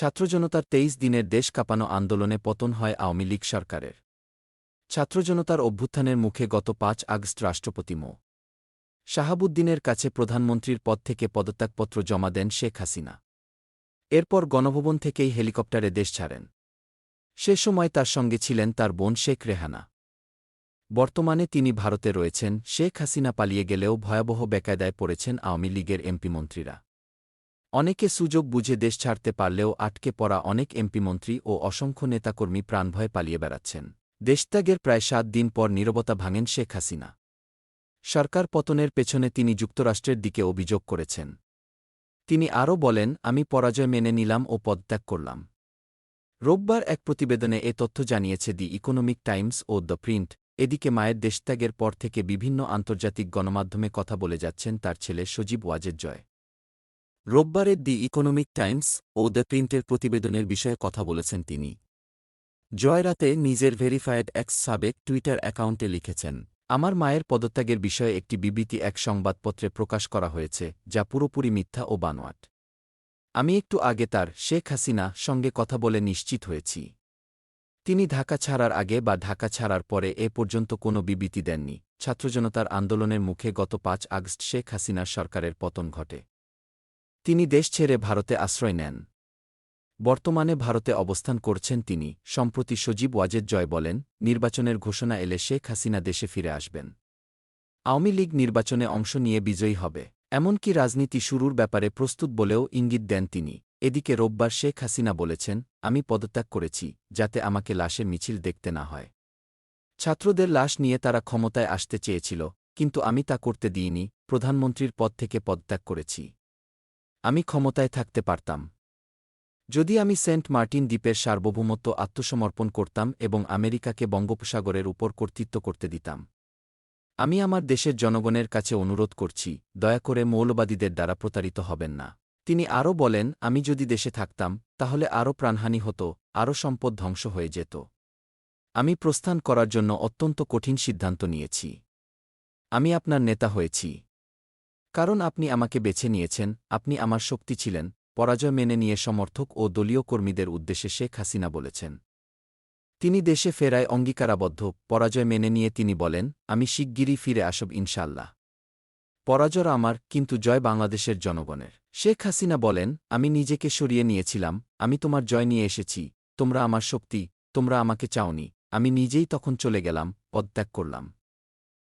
ছাত্রজনতার তেইশ দিনের দেশ কাঁপানো আন্দোলনে পতন হয় আওয়ামী লীগ সরকারের। ছাত্রজনতার অভ্যুত্থানের মুখে গত পাঁচ আগস্ট রাষ্ট্রপতি মো. শাহাবুদ্দিনের কাছে প্রধানমন্ত্রীর পদ থেকে পদত্যাগপত্র জমা দেন শেখ হাসিনা। এরপর গণভবন থেকেই হেলিকপ্টারে দেশ ছাড়েন। সে সময় তার সঙ্গে ছিলেন তার বোন শেখ রেহানা। বর্তমানে তিনি ভারতে রয়েছেন, শেখ হাসিনা পালিয়ে গেলেও ভয়াবহ বেকায়দায় পড়েছেন আওয়ামী লীগের এমপি মন্ত্রীরা। অনেকে সুযোগ বুঝে দেশ ছাড়তে পারলেও আটকে পড়া অনেক এমপি মন্ত্রী ও অসংখ্য নেতাকর্মী প্রাণভয়ে পালিয়ে বেড়াচ্ছেন। দেশত্যাগের প্রায় সাত দিন পর নীরবতা ভাঙেন শেখ হাসিনা। সরকার পতনের পেছনে তিনি যুক্তরাষ্ট্রের দিকে অভিযোগ করেছেন। তিনি আরও বলেন, আমি পরাজয় মেনে নিলাম ও পদত্যাগ করলাম। রোববার এক প্রতিবেদনে এ তথ্য জানিয়েছে দি ইকোনমিক টাইমস ও দ্য প্রিন্ট। এদিকে মায়ের দেশত্যাগের পর থেকে বিভিন্ন আন্তর্জাতিক গণমাধ্যমে কথা বলে যাচ্ছেন তার ছেলে সজীব ওয়াজেদ জয়। রোববারের দি ইকোনমিক টাইমস ও দ্য প্রিন্টের প্রতিবেদনের বিষয়ে কথা বলেছেন তিনি। জয়রাতে নিজের ভেরিফায়েড এক্স সাবেক টুইটার অ্যাকাউন্টে লিখেছেন, আমার মায়ের পদত্যাগের বিষয়ে একটি বিবৃতি এক সংবাদপত্রে প্রকাশ করা হয়েছে, যা পুরোপুরি মিথ্যা ও বানোয়াট। আমি একটু আগে তার শেখ হাসিনা সঙ্গে কথা বলে নিশ্চিত হয়েছি। তিনি ঢাকা ছাড়ার আগে বা ঢাকা ছাড়ার পরে এ পর্যন্ত কোনো বিবৃতি দেননি। ছাত্রজনতার আন্দোলনের মুখে গত পাঁচ আগস্ট শেখ হাসিনার সরকারের পতন ঘটে। তিনি দেশ ছেড়ে ভারতে আশ্রয় নেন। বর্তমানে ভারতে অবস্থান করছেন তিনি। সম্প্রতি সজীব ওয়াজেদ জয় বলেন, নির্বাচনের ঘোষণা এলে শেখ হাসিনা দেশে ফিরে আসবেন। আওয়ামী লীগ নির্বাচনে অংশ নিয়ে বিজয়ী হবে। এমনকি রাজনীতি শুরুর ব্যাপারে প্রস্তুত বলেও ইঙ্গিত দেন তিনি। এদিকে রোববার শেখ হাসিনা বলেছেন, আমি পদত্যাগ করেছি, যাতে আমাকে লাশে মিছিল দেখতে না হয়। ছাত্রদের লাশ নিয়ে তারা ক্ষমতায় আসতে চেয়েছিল, কিন্তু আমি তা করতে দিইনি, প্রধানমন্ত্রীর পদ থেকে পদত্যাগ করেছি। আমি ক্ষমতায় থাকতে পারতাম। যদি আমি সেন্ট মার্টিন দ্বীপের সার্বভৌমত্ব আত্মসমর্পণ করতাম এবং আমেরিকাকে বঙ্গোপসাগরের উপর কর্তৃত্ব করতে দিতাম। আমি আমার দেশের জনগণের কাছে অনুরোধ করছি, দয়া করে মৌলবাদীদের দ্বারা প্রতারিত হবেন না। তিনি আরও বলেন, আমি যদি দেশে থাকতাম, তাহলে আরও প্রাণহানি হতো, আরও সম্পদ ধ্বংস হয়ে যেত। আমি প্রস্থান করার জন্য অত্যন্ত কঠিন সিদ্ধান্ত নিয়েছি। আমি আপনার নেতা হয়েছি। কারণ আপনি আমাকে বেছে নিয়েছেন, আপনি আমার শক্তি ছিলেন, পরাজয় মেনে নিয়ে সমর্থক ও দলীয় কর্মীদের উদ্দেশ্যে শেখ হাসিনা বলেছেন। তিনি দেশে ফেরায় অঙ্গীকারাবদ্ধ, পরাজয় মেনে নিয়ে তিনি বলেন, আমি শিগগিরই ফিরে আসব ইনশাল্লাহ পরাজয় আমার, কিন্তু জয় বাংলাদেশের জনগণের। শেখ হাসিনা বলেন, আমি নিজেকে সরিয়ে নিয়েছিলাম, আমি তোমার জয় নিয়ে এসেছি, তোমরা আমার শক্তি, তোমরা আমাকে চাওনি, আমি নিজেই তখন চলে গেলাম, পদত্যাগ করলাম।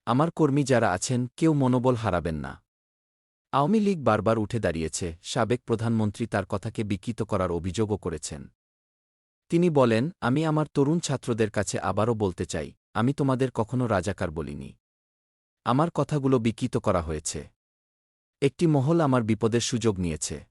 আমার কর্মী যারা আছেন, কেউ মনোবল হারাবেন না। আওয়ামী লীগ বারবার উঠে দাঁড়িয়েছে, সাবেক প্রধানমন্ত্রী তার কথাকে বিকৃত করার অভিযোগও করেছেন। তিনি বলেন, আমি আমার তরুণ ছাত্রদের কাছে আবারও বলতে চাই, আমি তোমাদের কখনো রাজাকার বলিনি। আমার কথাগুলো বিকৃত করা হয়েছে। একটি মহল আমার বিপদের সুযোগ নিয়েছে।